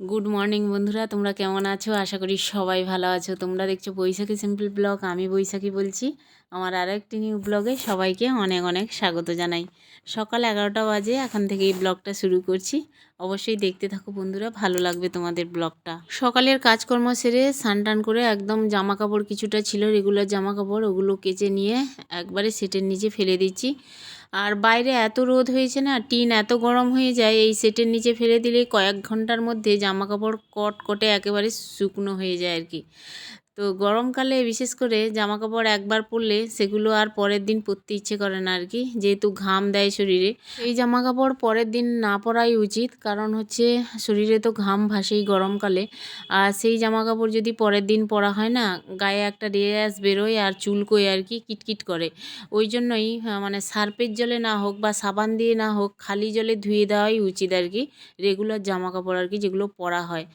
Good morning বন্ধুরা। তোমরা কেমন আছো? আশা করি সবাই ভালো আছো। তোমরা দেখছ বৈশাখী সিম্পল ব্লগ আমি বৈশাখী বলছি। আমার আরও একটি নিউ ব্লগে সবাইকে অনেক অনেক স্বাগত জানাই। সকাল এগারোটা বাজে, এখন থেকে এই ব্লগটা শুরু করছি। অবশ্যই দেখতে থাকো বন্ধুরা, ভালো লাগবে তোমাদের ব্লগটা সকালের কাজকর্ম সেরে টান করে একদম জামা কাপড় কিছুটা ছিল রেগুলার জামা কাপড় ওগুলো কেচে নিয়ে একবারে সেটের নিচে ফেলে দিচ্ছি। আর বাইরে এত রোদ হয়েছে না, টিন এত গরম হয়ে যায়, এই সেটের নিচে ফেলে দিলে কয়েক ঘণ্টার মধ্যে জামা কাপড় কট কটে একেবারে শুকনো হয়ে যায় আর কি। তো গরমকালে বিশেষ করে জামা কাপড় একবার পরলে সেগুলো আর পরের দিন পরতে ইচ্ছে করে না আর কি, যেহেতু ঘাম দেয় শরীরে। এই জামা কাপড় পরের দিন না পরাই উচিত, কারণ হচ্ছে শরীরে তো ঘাম ভাসেই গরমকালে। আর সেই জামা কাপড় যদি পরের দিন পরা হয় না, গায়ে একটা রেয়াস বেরোয় আর চুলকোয় আর কি, কিটকিট করে। ওই জন্যই মানে সার্পের জলে না হোক বা সাবান দিয়ে না হোক, খালি জলে ধুয়ে দেওয়াই উচিত আর কি, রেগুলার জামা কাপড় আর কি যেগুলো পরা হয়।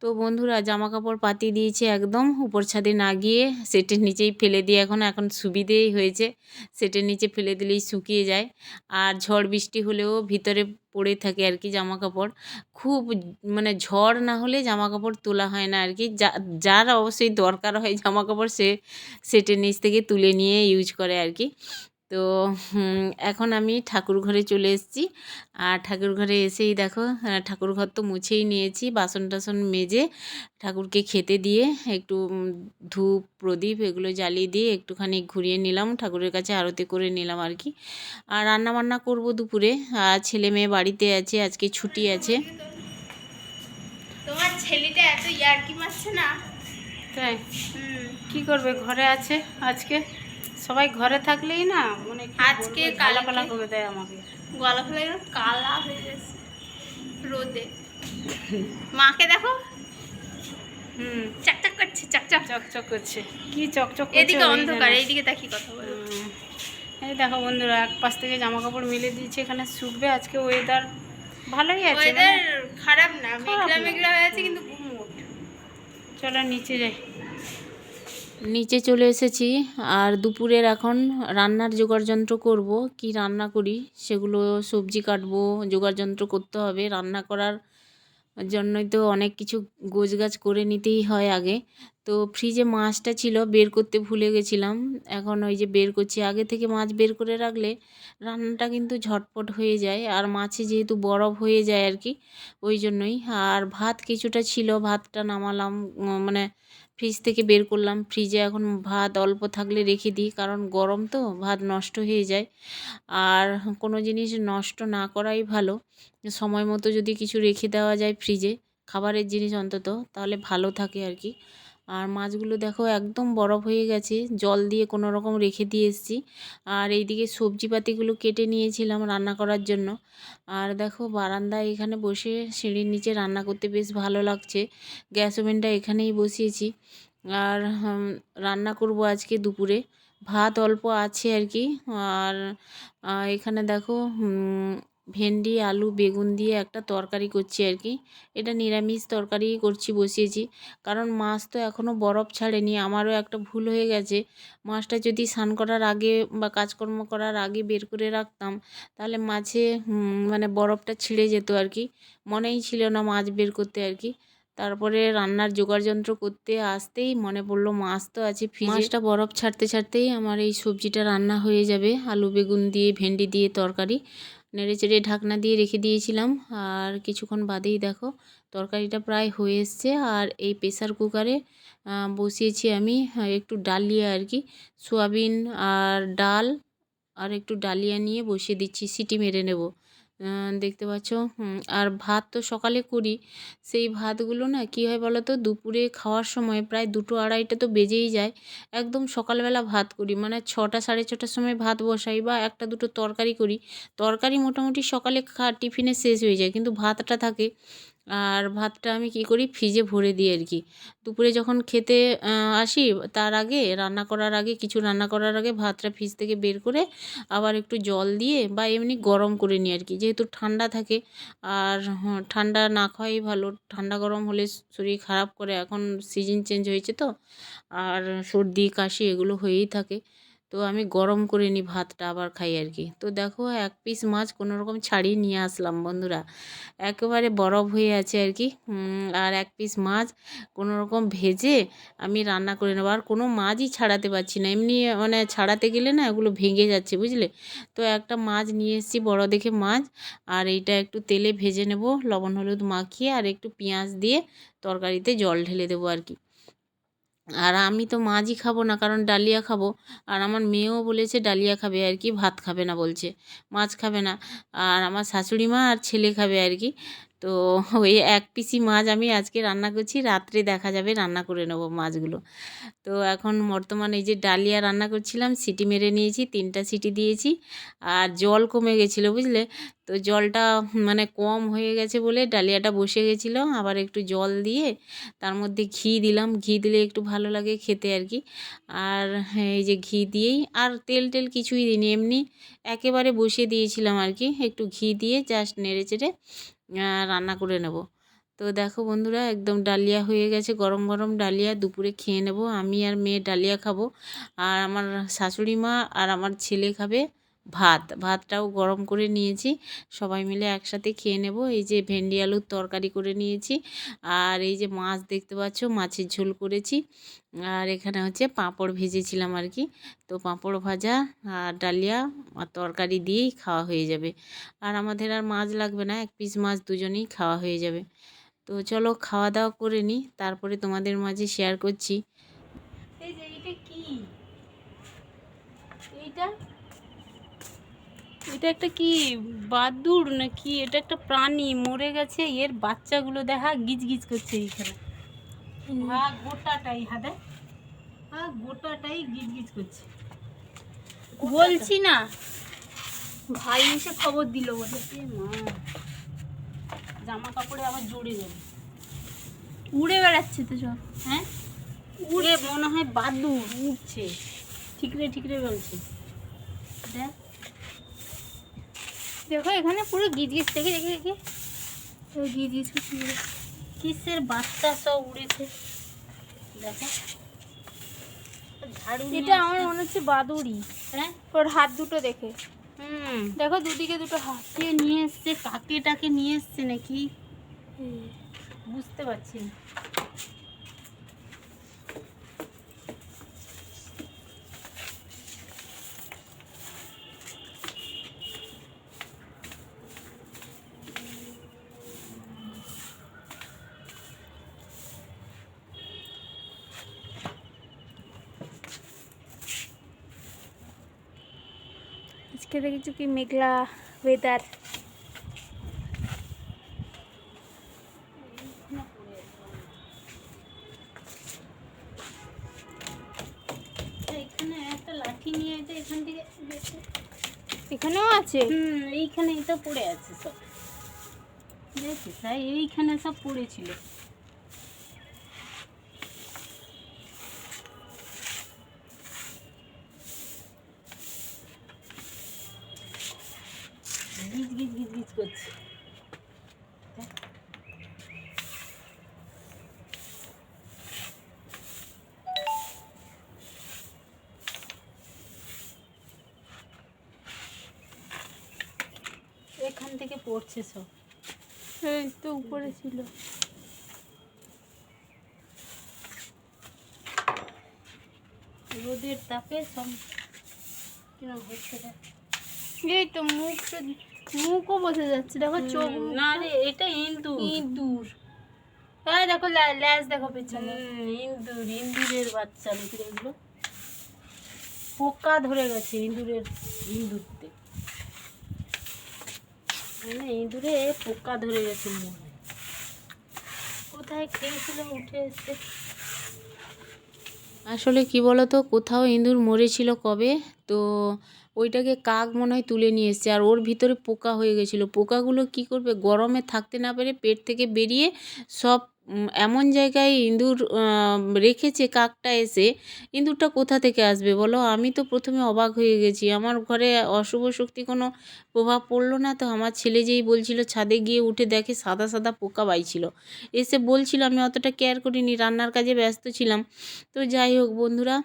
তো বন্ধুরা জামা কাপড় পাতি দিয়েছে একদম, উপর ছাদে না গিয়ে সেটের নিচেই ফেলে দিই। এখন এখন সুবিধেই হয়েছে। সেটের নিচে ফেলে দিলেই শুকিয়ে যায়। আর ঝড় বৃষ্টি হলেও ভিতরে পড়ে থাকে আর কি জামা কাপড় খুব মানে ঝড় না হলে জামা কাপড় তোলা হয় না আর কি। যা, যার অবশ্যই দরকার হয় জামা কাপড় সে সেটের নিচ থেকে তুলে নিয়ে ইউজ করে আর কি। তো এখন আমি ঠাকুর ঘরে চলে এসেছি। আর ঠাকুর ঘরে এসেই দেখো ঠাকুর ঘর তো মুছেই নিয়েছি বাসন টাসন মেজে ঠাকুরকে খেতে দিয়ে একটু ধূপ প্রদীপ এগুলো জ্বালিয়ে দিয়ে একটুখানি ঘুরিয়ে নিলাম ঠাকুরের কাছে আরতি করে নিলাম আর কি। আর রান্না বান্না করব দুপুরে আর ছেলে মেয়ে বাড়িতে আছে আজকে ছুটি আছে। তোমার ছেলেটা এত ইয়ার্কি মারছে না। তাই? কি করবে ঘরে আছে আজকে? সবাই ঘরে থাকলেই না মানে আজকে কালা কালা করে দেয় আমাকে। গলা ফেলে কালা হয়ে গেছে রোদে। মাকে দেখো। হুম। চাকচাক করছে চাকচাক। চকচক করছে। কি চকচক করছে এদিকে অন্ধকার এইদিকে দেখি কথা বলো। এই দেখো বন্ধুরা এক পাশ থেকে জামা কাপড় মেলে দিয়েছে এখানে শুকবে আজকে ওয়েদার ভালোই আছে ওয়েদার মানে খারাপ না মেঘলা মেঘলা হয়ে আছে কিন্তু চলো নিচে যাই। নিচে চলে এসেছি, আর দুপুরের এখন রান্নার জোগাড় যন্ত্র করব। কি রান্না করি? সেগুলো সবজি কাটবো জোগাড় যন্ত্র করতে হবে। রান্না করার জন্যই তো অনেক কিছু গোছগাছ করে নিতেই হয় আগে। তো ফ্রিজে মাছটা ছিল, বের করতে ভুলে গেছিলাম। এখন ওই যে বের করছি, আগে থেকে মাছ বের করে রাখলে রান্নাটা কিন্তু ঝটপট হয়ে যায়, আর মাছে যেহেতু বরফ হয়ে যায় আর কি, ওই জন্যই। আর ভাত কিছুটা ছিল, ভাতটা নামালাম মানে ফ্রিজ থেকে বের করলাম। ফ্রিজে এখন ভাত অল্প থাকলে রেখে দিই, কারণ গরম তো, ভাত নষ্ট হয়ে যায়। আর কোনো জিনিস নষ্ট না করাই ভালো। সময় মতো যদি কিছু রেখে দেওয়া যায় ফ্রিজে খাবারের জিনিস অন্তত, তাহলে ভালো থাকে আর কি। আর মাছগুলো দেখো একদম বরফ হয়ে গেছে, জল দিয়ে কোনো রকম রেখে দিয়ে এসেছি। আর এইদিকে সবজিপাতিগুলো কেটে নিয়েছিলাম রান্না করার জন্য। আর দেখো বারান্দায় এখানে বসে সিঁড়ির নিচে রান্না করতে বেশ ভালো লাগছে। গ্যাস ওভেনটা এখানেই বসিয়েছি। আর রান্না করব আজকে দুপুরে। ভাত অল্প আছে আর কি। আর এখানে দেখো ভেন্ডি, আলু, বেগুন দিয়ে একটা তরকারি করছি আর কি। এটা নিরামিষ তরকারি করছি, বসিয়েছি। কারণ মাছ তো এখনও বরফ ছাড়েনি, আমারও একটা ভুল হয়ে গেছে। মাছটা যদি স্নান করার আগে বা কাজকর্ম করার আগে বের করে রাখতাম, তাহলে মাছে মানে বরফটা ছিঁড়ে যেত আর কি। মনেই ছিল না মাছ বের করতে আর কি। তারপরে রান্নার জোগাড় যন্ত্র করতে আসতেই মনে পড়ল মাছ তো আছে মাছটা বরফ ছাড়তে, ছাড়তেই আমার এই সবজিটা রান্না হয়ে যাবে। আলু, বেগুন দিয়ে, ভেন্ডি দিয়ে তরকারি। নেড়ে চেড়ে ঢাকনা দিয়ে রেখে দিয়েছিলাম। আর কিছুক্ষণ বাদেই দেখো, তরকারিটা প্রায় হয়ে এসছে। আর এই প্রেসার কুকারে বসিয়েছি আমি একটু ডালিয়া আর কি। সোয়াবিন আর ডাল, আর একটু ডালিয়া নিয়ে বসিয়ে দিচ্ছি, সিটি মেরে নেব। দেখতে পাচ্ছ? আর ভাত তো সকালে করি। সেই ভাতগুলো না, কী হয় বলো তো দুপুরে খাওয়ার সময় প্রায় দুটো আড়াইটা তো বেজেই যায়। একদম সকালবেলা ভাত করি। মানে ছটা, সাড়ে ছটার সময় ভাত বসাই বা একটা দুটো তরকারি করি। তরকারি মোটামুটি সকালে খা, টিফিনে শেষ হয়ে যায়। কিন্তু ভাতটা থাকে আর ভাতটা আমি কী করি? ফ্রিজে ভরে দিই আর কি দুপুরে যখন খেতে আসি তার আগে রান্না করার আগে কিছু রান্না করার আগে ভাতটা ফ্রিজ থেকে বের করে আবার একটু জল দিয়ে বা এমনি গরম করে নিই আর কি যেহেতু ঠান্ডা থাকে আর হ্যাঁ, ঠান্ডা না খাওয়াই ভালো। ঠান্ডা গরম হলে শরীর খারাপ করে এখন সিজন চেঞ্জ হয়েছে তো। আর সর্দি কাশি এগুলো হয়েই থাকে। তো আমি গরম করে নিই ভাতটা আবার খাই আর কি। তো দেখো এক পিস মাছ কোনো রকম ছাড়িয়ে নিয়ে আসলাম বন্ধুরা। একেবারে বরফ হয়ে আছে আর কি। আর এক পিস মাছ কোনো রকম ভেজে আমি রান্না করে নেব। আর কোনো মাছই ছাড়াতে পারছি না। এমনি মানে ছাড়াতে গেলে না এগুলো ভেঙে যাচ্ছে, বুঝলে? তো একটা মাছ নিয়ে এসেছি, বড় দেখে মাছ। আর এইটা একটু তেলে ভেজে নেব, লবণ হলুদ মাখিয়ে আর একটু পেঁয়াজ দিয়ে তরকারিতে জল ঢেলে দেবো আর কি। আর আমি তো মাছই খাব না, কারণ ডালিয়া খাব। আর আমার মেয়েও বলেছে, ডালিয়া খাবে আর কি, ভাত খাবে না, বলছে। মাছ খাবে না। আর আমার শাশুড়ি মা আর ছেলে খাবে আর কি। তো ওই এক পিসি মাছ আমি আজকে রান্না করছি, রাত্রে দেখা যাবে রান্না করে নেব মাছগুলো। তো এখন বর্তমানে এই যে ডালিয়া রান্না করছিলাম, সিটি মেরে নিয়েছি, তিনটা সিটি দিয়েছি আর জল কমে গেছিল, বুঝলে? তো জলটা মানে কম হয়ে গেছে বলে ডালিয়াটা বসে গেছিল, আবার একটু জল দিয়ে তার মধ্যে ঘি দিলাম। ঘি দিলে একটু ভালো লাগে খেতে আর কি। আর এই যে ঘি দিয়েই, আর তেল টেল কিছুই দিইনি, এমনি একেবারে বসিয়ে দিয়েছিলাম আর কি। একটু ঘি দিয়ে জাস্ট নেড়ে চেড়ে রান্না করে নেব। তো দেখো বন্ধুরা, একদম ডালিয়া হয়ে গেছে, গরম গরম ডালিয়া, দুপুরে খেয়ে নেব। আমি আর মেয়ে ডালিয়া খাব। আর আমার শাশুড়ি মা আর আমার ছেলে খাবে। ভাত, ভাতটাও গরম করে নিয়েছি। সবাই মিলে একসাথে খেয়ে নেব। এই যে ভেন্ডি আলুর তরকারি করে নিয়েছি। আর এই যে মাছ দেখতে পাচ্ছ, মাছের ঝোল করেছি। আর এখানে হচ্ছে পাঁপড় ভেজেছিলাম আর কি। তো পাঁপড় ভাজা আর ডালিয়া আর তরকারি দিয়েই খাওয়া হয়ে যাবে। আর আমাদের আর মাছ লাগবে না, এক পিস মাছ দুজনেই খাওয়া হয়ে যাবে। তো চলো খাওয়া দাওয়া করে নিই তারপরে তোমাদের মাঝে শেয়ার করছি। এইটা কি? এইটা? এটা একটা কি বাদুর না কি এটা একটা প্রাণী মরে গেছে এর বাচ্চাগুলো দেখা গিজ গিজ করছে এইখানে। হ্যাঁ গোটাটাই হাতে হ্যাঁ গোটাটাই গিজ গিজ করছে বলছি না ভাই এসে খবর দিল বলে মা জামা কাপড়ে আবার জড়ে যাবে উড়ে বেড়াচ্ছে তো সব হ্যাঁ? উড়ে মনে হয় বাদুর উঠছে ঠিকরে ঠিকরে বলছে। দেখ। দেখো এখানে পুরো গিজ গিজ থেকে দেখে দেখে গিজ গিজ করছে কিসের বাচ্চা সব উড়েছে। দেখো। এটা আমার মনে হচ্ছে বাদুড়ি। হ্যাঁ? ওর হাত দুটো দেখে। হুম। দেখো দুদিকে দুটো হাত। কে নিয়ে এসছে? কাকে টাকে নিয়ে এসছে নাকি? বুঝতে পারছি না। আজকে দেখেছি কি মেঘলা ওয়েদার এখানে একটা লাঠি নিয়ে এটা এখান থেকে এখানেও আছে? হুম এইখানেই তো পড়ে আছে সব। দেখছিস তাই এইখানে সব পড়েছিল। করছে। এখান থেকে পড়ছে সব। এই তো উপরে ছিল। রোদের তাপে সব কিরম হচ্ছে এই তো মুখ মুখও বসে যাচ্ছে দেখো চোখ না রে এটা ইন্দুর। ইঁদুর হ্যাঁ দেখো ল্যা- ল্যাজ দেখো পেছনে। ইন্দুর ইন্দুরের বাচ্চা নাকি রে এগুলো। পোকা ধরে গেছে ইঁদুরের ইঁদুরতে মানে ইঁদুরে পোকা ধরে গেছে মনে কোথায় খেয়েছিল উঠে এসছে আসলে কি বলো তো কোথাও ইঁদুর মরেছিল কবে? তো ওইটাকে কাক মনে হয় তুলে নিয়ে এসছে। আর ওর ভিতরে পোকা হয়ে গেছিল। পোকাগুলো কি করবে? গরমে থাকতে না পেরে পেট থেকে বেরিয়ে সব এমন জায়গায় ইঁদুর রেখেছে কাকটা এসে। ইঁদুরটা কোথা থেকে আসবে বলো? আমি তো প্রথমে অবাক হয়ে গেছি। আমার ঘরে অশুভ শক্তি কোনো প্রভাব পড়ল না তো আমার ছেলে যেই বলছিল, ছাদে গিয়ে উঠে দেখে সাদা সাদা পোকা বাইছিল। এসে বলছিল, আমি অতটা কেয়ার করিনি, রান্নার কাজে ব্যস্ত ছিলাম। তো যাই হোক বন্ধুরা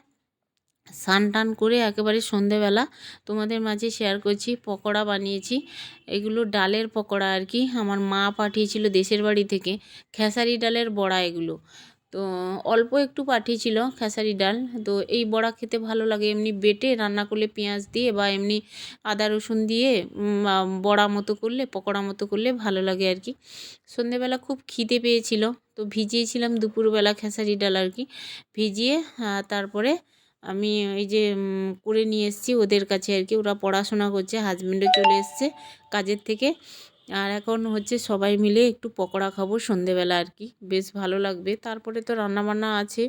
স্নান টান করে একেবারে সন্ধেবেলা তোমাদের মাঝে শেয়ার করছি, পকোড়া বানিয়েছি। এগুলো ডালের পকোড়া আর কি, আমার মা পাঠিয়েছিল দেশের বাড়ি থেকে। খেসারি ডালের বড়া এগুলো। তো অল্প একটু পাঠিয়েছিল খেসারি ডাল। তো এই বড়া খেতে ভালো লাগে, এমনি বেটে রান্না করলে পেঁয়াজ দিয়ে বা এমনি আদা রসুন দিয়ে বড়া মতো করলে, পকোড়া মতো করলে ভালো লাগে আর কি। সন্ধেবেলা খুব খিদে পেয়েছিল, তো ভিজিয়েছিলাম দুপুরবেলা খেসারি ডাল আর কি। ভিজিয়ে তারপরে আমি এই যে করে নিয়ে এসেছি ওদের কাছে আর কি। ওরা পড়াশোনা করছে হাজব্যান্ডও চলে এসছে কাজের থেকে। আর এখন হচ্ছে সবাই মিলে একটু পকোড়া খাব সন্ধেবেলা আর কি। বেশ ভালো লাগবে। তারপরে তো রান্নাবান্না আছে।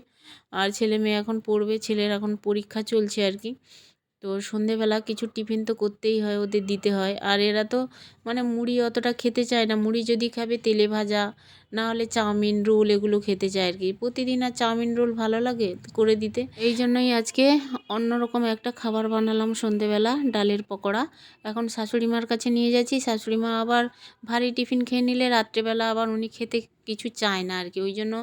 আর ছেলে মেয়ে এখন পড়বে, ছেলের এখন পরীক্ষা চলছে আর কি। তো সন্ধেবেলা কিছু টিফিন তো করতেই হয়, ওদের দিতে হয়। আর এরা তো মানে মুড়ি অতটা খেতে চায় না। মুড়ি যদি খাবে তেলে ভাজা, না হলে চাউমিন রোল এগুলো খেতে চায় আর কি প্রতিদিন আর চাউমিন রোল ভালো লাগে করে দিতে। এই জন্যই আজকে অন্যরকম একটা খাবার বানালাম সন্ধেবেলা, ডালের পকোড়া। এখন শাশুড়ি মার কাছে নিয়ে যাচ্ছি। শাশুড়ি মা আবার ভারী টিফিন খেয়ে নিলে রাত্রেবেলা আবার উনি খেতে কিছু চায় না আর কি ওই জন্য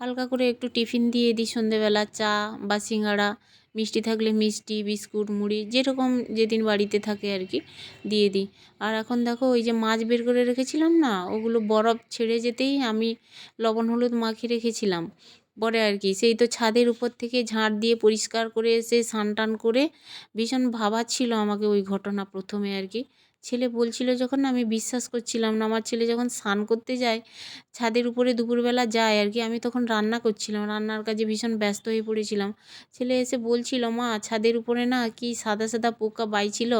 হালকা করে একটু টিফিন দিয়ে দিই সন্ধেবেলা, চা বা সিঙ্গাড়া। মিষ্টি থাকলে মিষ্টি, বিস্কুট, মুড়ি, যেরকম যেদিন বাড়িতে থাকে আর কি, দিয়ে দিই। আর এখন দেখো ওই যে মাছ বের করে রেখেছিলাম না, ওগুলো বরফ ছেড়ে যেতেই আমি লবণ, হলুদ মাখিয়ে রেখেছিলাম। পরে আর কি, সেই তো ছাদের উপর থেকে ঝাঁট দিয়ে পরিষ্কার করে এসে স্নান টান করে ভীষণ ভাবাচ্ছিল আমাকে ওই ঘটনা প্রথমে আর কি। ছেলে বলছিল যখন আমি বিশ্বাস করছিলাম না, আমার ছেলে যখন স্নান করতে যায়, ছাদের উপরে দুপুরবেলা যায় আর কি, আমি তখন রান্না করছিলাম, রান্নার কাজে ভীষণ ব্যস্ত হয়ে পড়েছিলাম। ছেলে এসে বলছিল, মা, ছাদের উপরে না কি সাদা সাদা পোকা বাইছিল?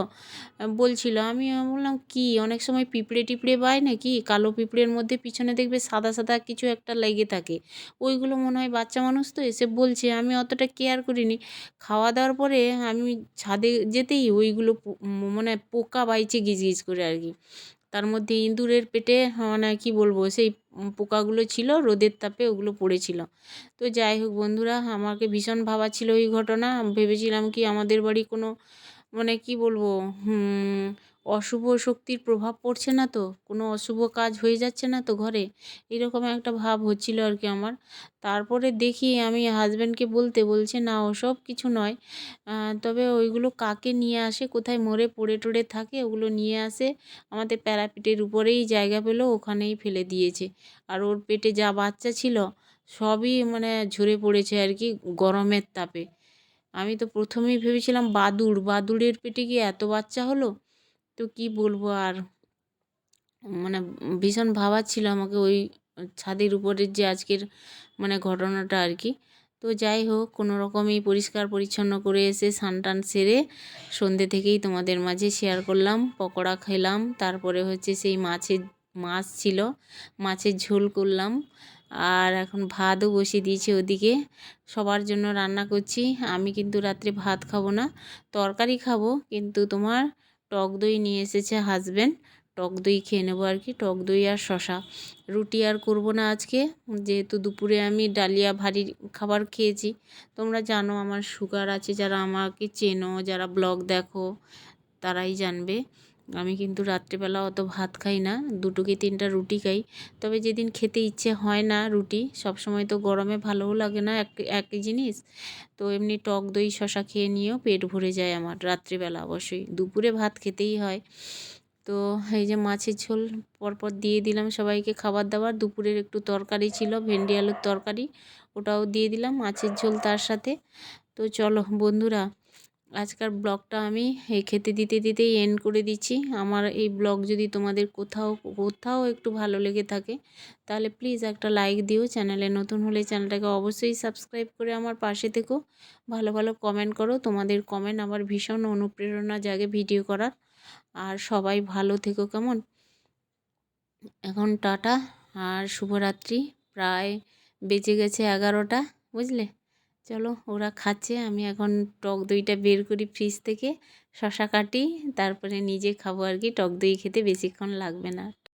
বলছিল, আমি বললাম, কি, অনেক সময় পিঁপড়ে টিপড়ে বায় নাকি? কালো পিঁপড়ের মধ্যে পিছনে দেখবে সাদা সাদা কিছু একটা লেগে থাকে। ওইগুলো মনে হয় বাচ্চা মানুষ তো? এসে বলছে, আমি অতটা কেয়ার করিনি। খাওয়া দাওয়ার পরে আমি ছাদে যেতেই ওইগুলো মানে পোকা বাইছে গিজ গিজ করে আর কি। তার মধ্যে ইঁদুরের পেটে মানে কি বলব, সেই পোকাগুলো ছিল, রোদের তাপে ওগুলো পড়েছিল। তো যাই হোক বন্ধুরা, আমাকে ভীষণ ভাবাচ্ছিল ওই ঘটনা। ভেবেছিলাম কি আমাদের বাড়ি কোনো মানে কি বলব অশুভ শক্তির প্রভাব পড়ছে না তো? কোনো অশুভ কাজ হয়ে যাচ্ছে না তো ঘরে? এরকম একটা ভাব হচ্ছিল আর কি আমার। তারপরে দেখি আমি হাজব্যান্ডকে বলতে বলছে, না ওসব কিছু নয়। তবে ওইগুলো কাকে নিয়ে আসে? কোথায় মরে পড়ে টড়ে থাকে? ওগুলো নিয়ে আসে। আমাদের প্যারাপিটের উপরেই জায়গা পেল, ওখানেই ফেলে দিয়েছে। আর ওর পেটে যা বাচ্চা ছিল, সবই মানে ঝরে পড়েছে আর কি গরমের তাপে। আমি তো প্রথমেই ভেবেছিলাম বাদুড়। বাদুড়ের পেটে কি এত বাচ্চা হলো? তো কি বলব আর? মানে ভীষণ ভাবা ছিল আমাকে ওই ছাদের উপরের যে আজকের মানে ঘটনাটা আর কি। তো যাই হোক, কোনো রকমই পরিষ্কার পরিচ্ছন্ন করে এসে টান সেরে সন্ধ্যে থেকেই তোমাদের মাঝে শেয়ার করলাম, পকোড়া খেলাম, তারপরে হচ্ছে সেই মাছের মাছ ছিল, মাছের ঝোল করলাম। আর এখন ভাতও বসিয়ে দিয়েছি ওদিকে। সবার জন্য রান্না করছি। আমি কিন্তু রাত্রে ভাত খাব না, তরকারি খাব, কিন্তু তোমার টক দই নিয়ে এসেছে হাজব্যান্ড টক দই খেয়ে নেব আর কি, টক দই আর শশা রুটি আর করব না আজকে, যেহেতু দুপুরে আমি ডালিয়া ভারী খাবার খেয়েছি। তোমরা জানো আমার সুগার আছে, যারা আমাকে চেনো, যারা ব্লগ দেখো, তারাই জানবে। আমি কিন্তু রাত্রেবেলা অত ভাত খাই না, দুটো কি তিনটা রুটি খাই। তবে যেদিন খেতে ইচ্ছে হয় না রুটি সব সময় তো গরমে ভালোও লাগে না এক, একই জিনিস। তো এমনি টক দই শশা খেয়ে নিয়েও পেট ভরে যায় আমার রাত্রিবেলা অবশ্যই। দুপুরে ভাত খেতেই হয়। তো এই যে মাছের ঝোল পরপর দিয়ে দিলাম সবাইকে খাবার দাবার। দুপুরের একটু তরকারি ছিল, ভেন্ডি আলুর তরকারি, ওটাও দিয়ে দিলাম মাছের ঝোল তার সাথে। তো চলো বন্ধুরা আজকাল ব্লগটা আমি এই খেতে দিতে দিতেই এন্ড করে দিচ্ছি। আমার এই ব্লগ যদি তোমাদের কোথাও কোথাও একটু ভালো লেগে থাকে, তাহলে প্লিজ একটা লাইক দিও। চ্যানেলে নতুন হলে চ্যানেলটাকে অবশ্যই সাবস্ক্রাইব করে আমার পাশে থেকো। ভালো ভালো কমেন্ট করো। তোমাদের কমেন্ট আমার ভীষণ অনুপ্রেরণা জাগে ভিডিও করার। আর সবাই ভালো থেকো কেমন? এখন টাটা আর শুভরাত্রি। প্রায় বেজে গেছে এগারোটা, বুঝলে? চলো ওরা খাচ্ছে, আমি এখন টক দইটা বের করি ফ্রিজ থেকে, শশা কাটি, তারপরে নিজে খাব আর কি, টক দই খেতে বেশিক্ষণ লাগবে না।